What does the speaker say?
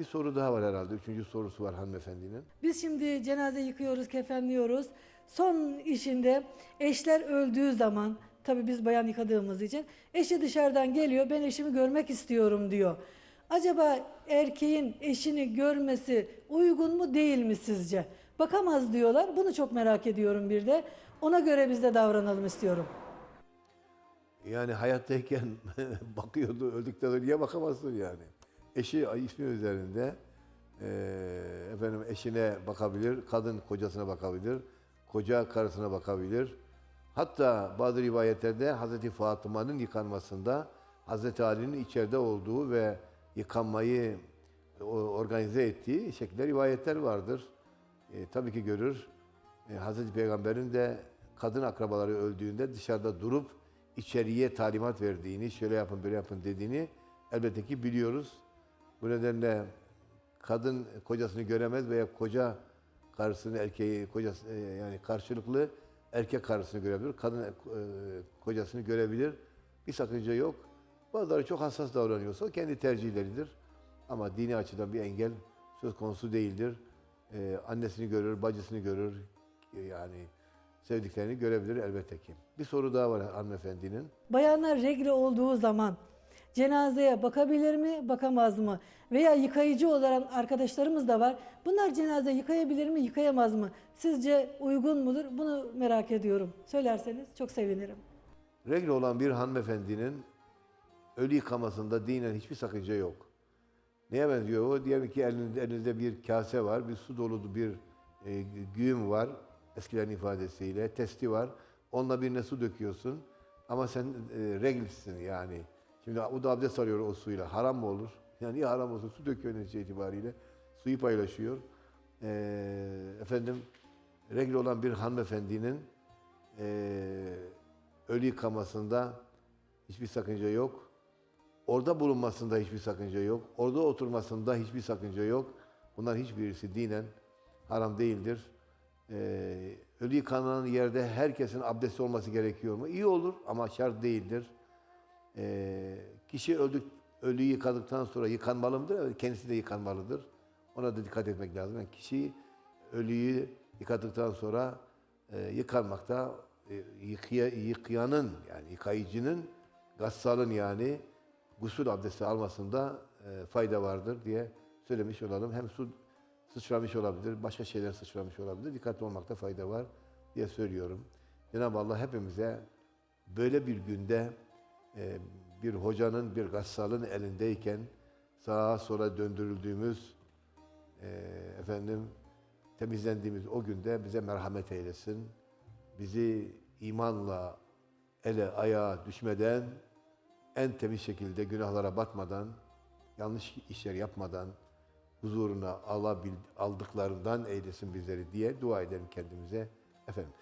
Bir soru daha var herhalde. Üçüncü sorusu var hanımefendinin. Biz şimdi cenaze yıkıyoruz, kefenliyoruz. Son işinde eşler öldüğü zaman, tabii biz bayan yıkadığımız için, eşi dışarıdan geliyor, ben eşimi görmek istiyorum diyor. Acaba erkeğin eşini görmesi uygun mu değil mi sizce? Bakamaz diyorlar. Bunu çok merak ediyorum bir de. Ona göre biz de davranalım istiyorum. Yani hayattayken bakıyordu, öldükten sonra niye bakamazsın yani? Eşi ismi üzerinde eee, efendim eşine bakabilir, kadın kocasına bakabilir, koca karısına bakabilir. Hatta bazı rivayetlerde Hazreti Fatıma'nın yıkanmasında Hazreti Ali'nin içeride olduğu ve yıkanmayı organize ettiği şekilde rivayetler vardır. E, tabii ki görür. E, Hazreti Peygamber'in de kadın akrabaları öldüğünde dışarıda durup içeriye talimat verdiğini, şöyle yapın böyle yapın dediğini elbette ki biliyoruz. Bu nedenle kadın kocasını göremez veya koca karısını erkeği kocası e, yani karşılıklı erkek karısını görebilir. Kadın e, kocasını görebilir. Bir sakınca yok. Bazıları çok hassas davranıyorsa o kendi tercihleridir. Ama dini açıdan bir engel söz konusu değildir. Ee, annesini görür, bacısını görür. Ee, Yani sevdiklerini görebilir elbette ki. Bir soru daha var hanımefendinin. Bayanlar regle olduğu zaman cenazeye bakabilir mi, bakamaz mı? Veya yıkayıcı olarak arkadaşlarımız da var. Bunlar cenaze yıkayabilir mi, yıkayamaz mı? Sizce uygun mudur? Bunu merak ediyorum. Söylerseniz çok sevinirim. Regle olan bir hanımefendinin ölü yıkamasında dinen hiçbir sakınca yok. Neye benziyor o? Diyelim ki elinizde, elinizde bir kase var, bir su dolu bir e, güğüm var, eskilerin ifadesiyle, testi var. Onunla birine su döküyorsun ama sen e, reglsin yani. Şimdi o da abdest alıyor o suyla. Haram mı olur? Yani niye haram olsun? Su döküyor netice itibariyle. Suyu paylaşıyor. E, efendim, regl olan bir hanımefendinin e, ölü yıkamasında hiçbir sakınca yok. Orada bulunmasında hiçbir sakınca yok. Orada oturmasında hiçbir sakınca yok. Bunların hiçbirisi dinen haram değildir. Ee, ölü yıkanan yerde herkesin abdesti olması gerekiyor mu? İyi olur ama şart değildir. Ee, kişi öldük, ölüyü yıkadıktan sonra yıkanmalı mıdır? Kendisi de yıkanmalıdır. Ona da dikkat etmek lazım. Yani kişi ölüyü yıkadıktan sonra e, yıkanmakta e, yıkaya, yıkayanın yani yıkayıcının gassalın yani gusül abdesti almasında e, fayda vardır diye söylemiş olalım. Hem su sıçramış olabilir, başka şeyler sıçramış olabilir. Dikkatli olmakta fayda var diye söylüyorum. Cenab-ı Allah hepimize böyle bir günde e, bir hocanın, bir gassalın elindeyken sağa sola döndürüldüğümüz e, efendim temizlendiğimiz o günde bize merhamet eylesin. Bizi imanla ele ayağa düşmeden en temiz şekilde günahlara batmadan, yanlış işler yapmadan huzuruna alabil, aldıklarından eylesin bizleri diye dua edelim kendimize. Efendim